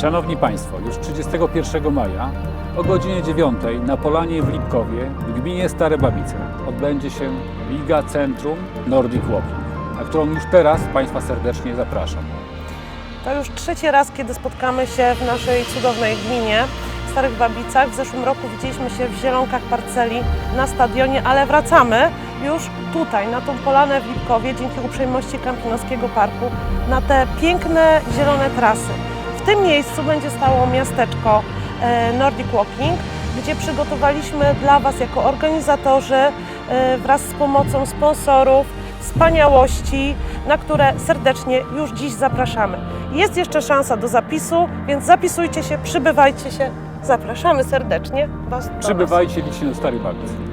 Szanowni Państwo, już 31 maja o godzinie 9 na Polanie w Lipkowie w gminie Stare Babice odbędzie się Liga Centrum Nordic Walking, na którą już teraz Państwa serdecznie zapraszam. To już trzeci raz, kiedy spotkamy się w naszej cudownej gminie, w Starych Babicach. W zeszłym roku widzieliśmy się w Zielonkach Parceli na stadionie, ale wracamy już tutaj, na tą polanę w Lipkowie, dzięki uprzejmości Kampinoskiego Parku, na te piękne, zielone trasy. W tym miejscu będzie stało miasteczko e, Nordic Walking, gdzie przygotowaliśmy dla Was jako organizatorzy e, wraz z pomocą sponsorów wspaniałości, na które serdecznie już dziś zapraszamy. Jest jeszcze szansa do zapisu, więc zapisujcie się, przybywajcie się. Zapraszamy serdecznie Was. Przybywajcie licznie do Starych Babic.